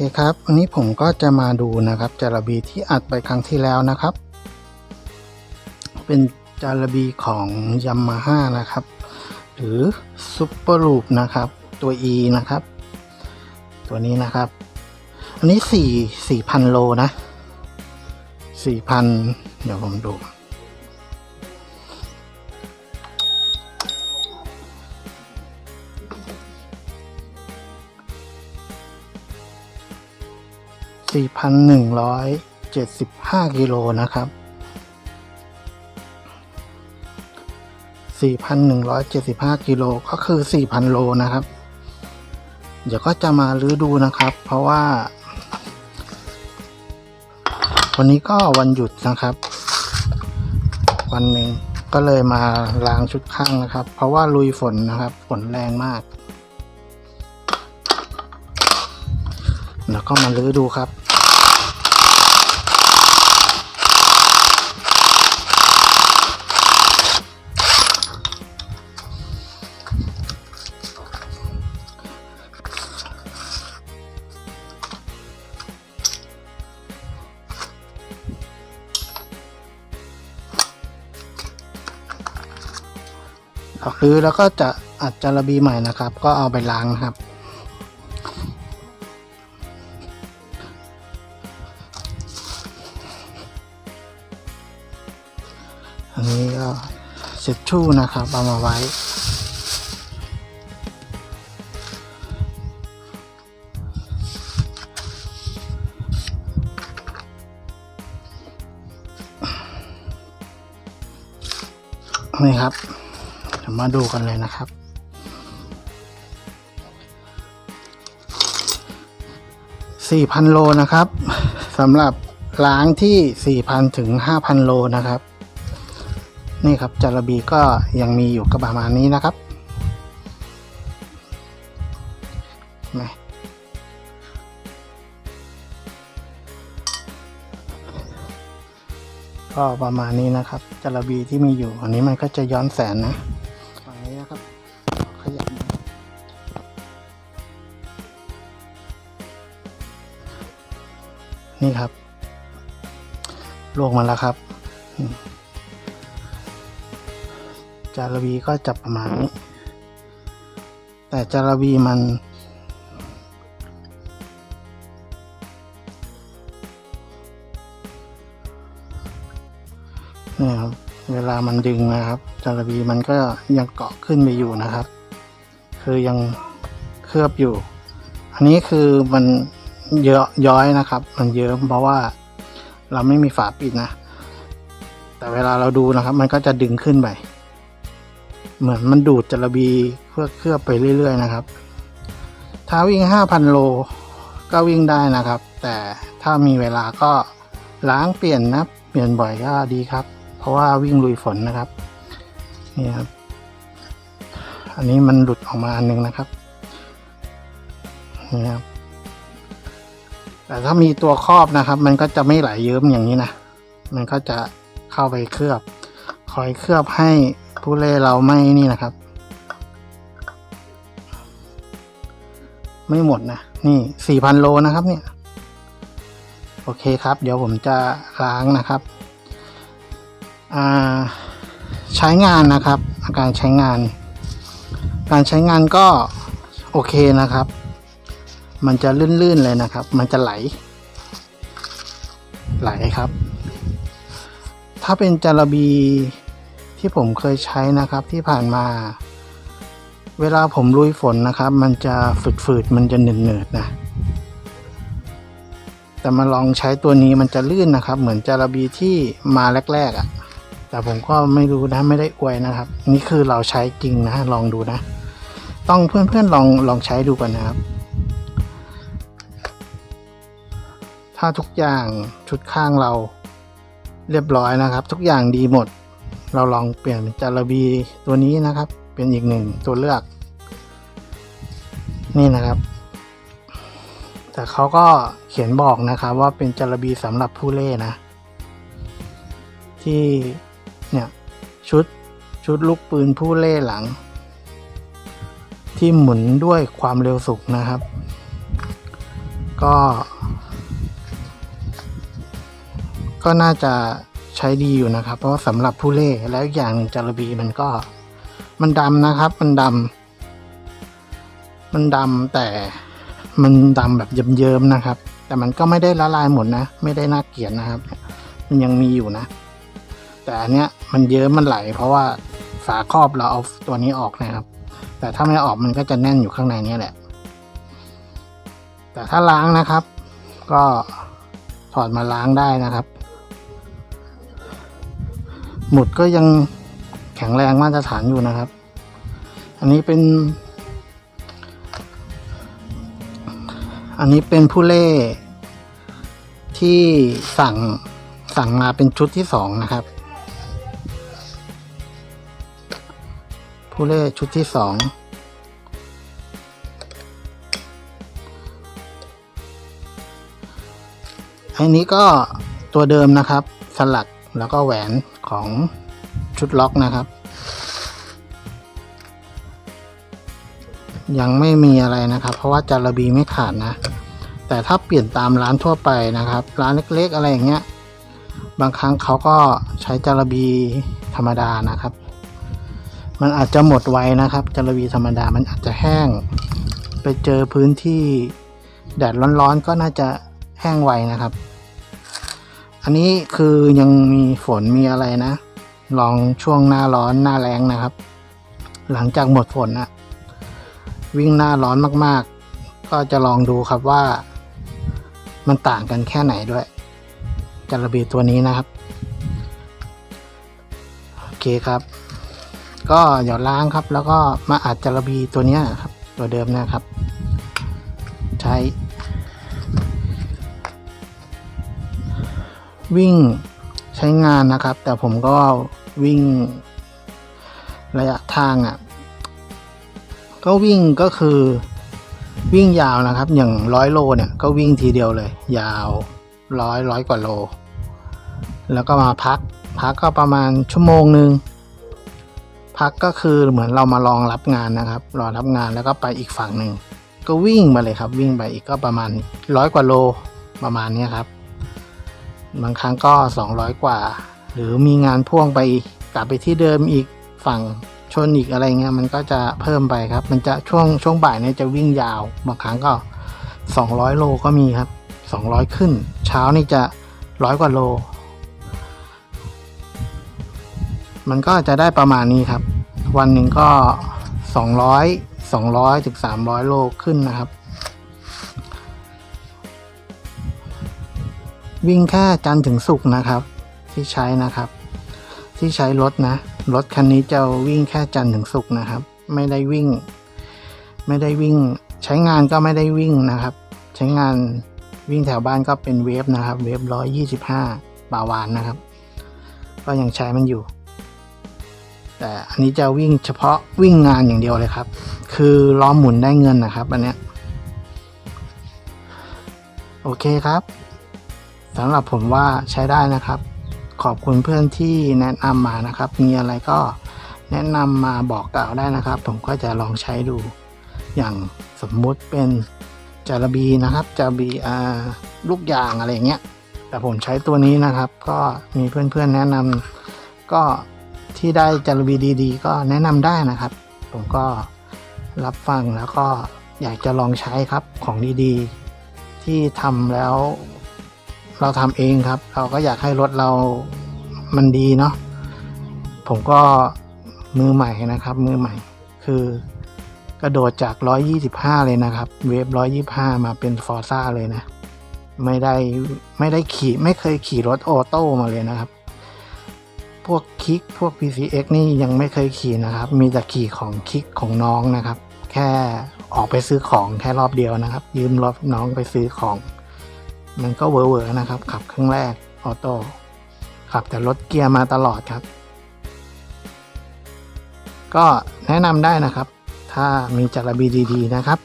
คครับอันนี้ผมก็จะมาดูนะครับจาระบีที่อัดไปครั้งที่แล้วนะครับ เป็นจาระบีของย a มาฮ่านะครับ หรือซุปเปอร์ลูปนะครับ ตัว E นะครับ ตัวนี้นะครับ อันนี้สี่สี่พันโลนะสี่พันเดี๋ยวผมดู 4,175 กิโลนะครับ 4,175 กิโลก็คือ 4,000 โลนะครับ เดี๋ยวก็จะมาลื้อดูนะครับ เพราะว่า วันนี้ก็วันหยุดนะครับ วันหนึ่งก็เลยมาล้างชุดข้างนะครับ เพราะว่าลุยฝนนะครับ ฝนแรงมาก ก็มาลื้อดูครับก็คือแล้วก็จะอัดจาระบีใหม่นะครับ ก็เอาไปล้างนะครับ อันนี้ก็เซ็ตชู่นะครับเอามาไว้ นี่ครับเดี๋ยวมาดูกันเลยนะครับ4,000 โลนะครับสำหรับล้างที่ 4,000 ถึง 5,000 โลนะครับ นี่ครับจาระบีก็ยังมีอยู่ก็ประมาณนี้นะครับไหมก็ประมาณนี้นะครับจาระบีที่มีอยู่อันนี้มันก็จะย้อนแสงนะฝั่งนี้นะครับขยับนี่ครับลวกมาแล้วครับาระบีก็จับประมาณนี้ แต่จาระบีมัน เนี่ยครับ เวลามันดึงนะครับ จาระบีมันก็ยังเกาะขึ้นไปอยู่นะครับ คือยังเคลือบอยู่ อันนี้คือมันเยอะย้อยนะครับ มันเยิ้มเพราะว่าเราไม่มีฝาปิดนะ แต่เวลาเราดูนะครับ มันก็จะดึงขึ้นไป เหมือนมันดูดจระบีเพื่อเคลือบไปเรื่อย ๆ นะครับ ถ้าวิ่ง 5,000 โลก็วิ่งได้นะครับ แต่ถ้ามีเวลาก็ล้างเปลี่ยนนะเปลี่ยนบ่อยก็ดีครับ เพราะว่าวิ่งลุยฝนนะครับนี่ครับ อันนี้มันหลุดออกมาอันหนึงนะครับนี่ครับแต่ถ้ามีตัวครอบนะครับ มันก็จะไม่ไหลเยิ้มอย่างนี้นะ มันก็จะเข้าไปเคลือบ คอยเคลือบให้ ผู้เล่เราไม่นี่นะครับ ไม่หมดนะ นี่สี่พันโลนะครับเนี่ย โอเคครับ เดี๋ยวผมจะล้างนะครับอ่าใช้งานนะครับ อาการใช้งาน การใช้งานก็โอเคนะครับ มันจะลื่นๆเลยนะครับ มันจะไหล ไหลครับ ถ้าเป็นจาระบี ที่ผมเคยใช้นะครับที่ผ่านมา เวลาผมลุยฝนนะครับ มันจะฝืดๆมันจะเหนืดๆนะ แต่มาลองใช้ตัวนี้มันจะลื่นนะครับ เหมือนจาระบีที่มาแรกๆอะ่ะ แต่ผมก็ไม่รู้นะไม่ได้อวยนะครับ นี่คือเราใช้จริงนะลองดูนะ ต้องเพื่อนๆลองลองใช้ดูกันนะครับถ้าทุกอย่างชุดข้างเราเรียบร้อยนะครับ ทุกอย่างดีหมด เราลองเปลี่ยนเป็นจาระบีตัวนี้นะครับ เป็นอีกหนึ่งตัวเลือก นี่นะครับ แต่เขาก็เขียนบอกนะครับ ว่าเป็นจาระบีสำหรับผู้เล่นนะที่เนี่ยชุดชุดลูกปืนผู้เล่หลัง ที่หมุนด้วยความเร็วสูงนะครับ ก็ ก็น่าจะ ใช้ดีอยู่นะครับ เพราะว่าสำหรับผู้เล่แล้วอย่างจารบีมันก็ มันดำนะครับ มันดำมันดำแต่มันดำแบบเยิ้มๆนะครับ แต่มันก็ไม่ได้ละลายหมดนะ ไม่ได้น่าเกลียดนะครับ มันยังมีอยู่นะ แต่อันเนี้ยมันเยิ้มมันไหล เพราะว่าฝาครอบเราเอาตัวนี้ออกนะครับ แต่ถ้าไม่ออกมันก็จะแน่นอยู่ข้างในนี้แหละ แต่ถ้าล้างนะครับ ก็ถอดมาล้างได้นะครับ หมุดก็ยังแข็งแรงมาตรฐานอยู่นะครับ อันนี้เป็น อันนี้เป็นผู้เล่ ที่สั่งสั่งมาเป็นชุดที่สองนะครับ ผู้เล่ชุดที่สองอันนี้ก็ตัวเดิมนะครับ สลักแล้วก็แหวน ของชุดล็อกนะครับ ยังไม่มีอะไรนะครับ เพราะว่าจาระบีไม่ขาดนะ แต่ถ้าเปลี่ยนตามร้านทั่วไปนะครับ ร้านเล็กๆอะไรอย่างเงี้ยบางครั้งเขาก็ใช้จาระบีธรรมดานะครับ มันอาจจะหมดไวนะครับจาระบีธรรมดามันอาจจะแห้ง ไปเจอพื้นที่แดดร้อนๆก็น่าจะแห้งไวนะครับ อันนี้คือยังมีฝนมีอะไรนะ ลองช่วงหน้าร้อนหน้าแรงนะครับ หลังจากหมดฝนอะวิ่งหน้าร้อนมากๆ ก็จะลองดูครับว่า มันต่างกันแค่ไหนด้วยจาระบีตัวนี้นะครับ โอเคครับ ก็หยอดล้างครับ แล้วก็มาอัดจาระบีตัวนี้ครับ ตัวเดิมนะครับ ใช้ วิ่งใช้งานนะครับ แต่ผมก็วิ่งระยะทางอะ่ะ ก็วิ่งก็คือวิ่งยาวนะครับ อย่างร้อยโลเนี่ยก็วิ่งทีเดียวเลย ยาวร้อยร้อยกว่าโล แล้วก็มาพัก พักก็ประมาณชั่วโมงหนึ่งพักก็คือเหมือนเรามาลองรับงานนะครับรอรับงานแล้วก็ไปอีกฝั่งหนึ่งก็วิ่งมาเลยครับ วิ่งไปอีกก็ประมาณร้อยกว่าโลประมาณนี้ครับ บางครั้งก็ 200 กว่า หรือมีงานพ่วงไปกลับไปที่เดิมอีกฝั่งชนอีกอะไรเงี้ยมันก็จะเพิ่มไปครับ มันจะช่วงช่วงบ่ายเนี่ยจะวิ่งยาว บางครั้งก็ 200 โลก็มีครับ 200 ขึ้น เช้านี่จะร้อยกว่าโล มันก็จะได้ประมาณนี้ครับ วันหนึ่งก็ 200 200ถึง300 โลขึ้นนะครับ วิ่งแค่จันถึงศุกนะครับ ที่ใช้นะครับ ที่ใช้รถนะรถคันนี้จะวิ่งแค่จันถึงศุกนะครับ ไม่ได้วิ่ง ไม่ได้วิ่ง ใช้งานก็ไม่ได้วิ่งนะครับ ใช้งานวิ่งแถวบ้านก็เป็นเวฟนะครับ เวฟร้อยยี่สิบห้าบาวานนะครับ ก็ยังใช้มันอยู่ แต่อันนี้จะวิ่งเฉพาะวิ่งงานอย่างเดียวเลยครับ คือล้อหมุนได้เงินนะครับ อันเนี้ยโอเคครับ สำหรับผมว่าใช้ได้นะครับ ขอบคุณเพื่อนที่แนะนำมานะครับ มีอะไรก็แนะนำมาบอกกล่าวได้นะครับ ผมก็จะลองใช้ดู อย่างสมมุติเป็นจาระบีนะครับจาระบีอ่าลูกยางอะไรเงี้ย แต่ผมใช้ตัวนี้นะครับ ก็มีเพื่อนๆแนะนำก็ที่ได้จาระบีดีๆ ก็แนะนำได้นะครับ ผมก็รับฟังแล้วก็อยากจะลองใช้ครับของดีๆ ที่ทำแล้ว เราทำเองครับ เราก็อยากให้รถเรามันดีเนาะผมก็มือใหม่นะครับ มือใหม่ คือกระโดดจาก 125 เลยนะครับ เวฟ 125 มาเป็นฟอร์ซ่าเลยนะ ไม่ได้ไม่ได้ขี่ไม่เคยขี่รถออโต้มาเลยนะครับ พวกคิกพวก PCX นี่ยังไม่เคยขี่นะครับ มีแต่ขี่ของคิกของน้องนะครับ แค่ออกไปซื้อของแค่รอบเดียวนะครับ ยืมรถน้องไปซื้อของ มันก็เวอร์ๆนะครับ ขับครั้งแรกออโต้ขับแต่รถเกียร์มาตลอดครับ ก็แนะนำได้นะครับ ถ้ามีจาระบีดีๆนะครับ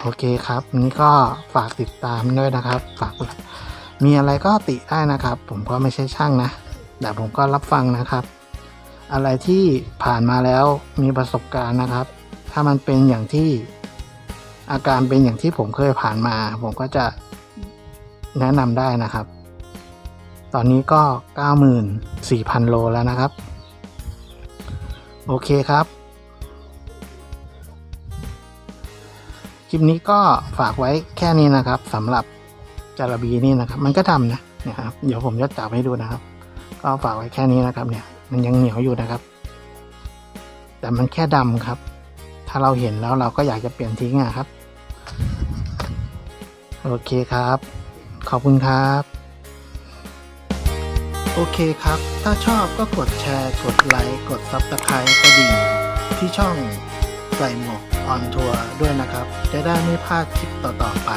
โอเคครับ นี้ก็ฝากติดตามด้วยนะครับ ฝากมีอะไรก็ติได้นะครับ ผมก็ไม่ใช่ช่างนะ แต่ผมก็รับฟังนะครับ อะไรที่ผ่านมาแล้วมีประสบการณ์นะครับ ถ้ามันเป็นอย่างที่อาการเป็นอย่างที่ผมเคยผ่านมา ผมก็จะ แนะนำได้นะครับ ตอนนี้ก็ 94,000 โลแล้วนะครับ โอเคครับ คลิปนี้ก็ฝากไว้แค่นี้นะครับสำหรับจารบีนี่นะครับ มันก็ทำนะเนี่ยครับ เดี๋ยวผมจะจับให้ดูนะครับ ก็ฝากไว้แค่นี้นะครับ เนี่ย มันยังเหนียวอยู่นะครับ แต่มันแค่ดำครับ ถ้าเราเห็นแล้วเราก็อยากจะเปลี่ยนทิ้งอะครับ โอเคครับ ขอบคุณครับ โอเคครับ ถ้าชอบก็กดแชร์ กดไลค์ กดซับสไครต์กระดิ่งที่ช่องใส่หมวกออนทัวร์ด้วยนะครับ จะได้ไม่พลาดคลิปต่อๆไป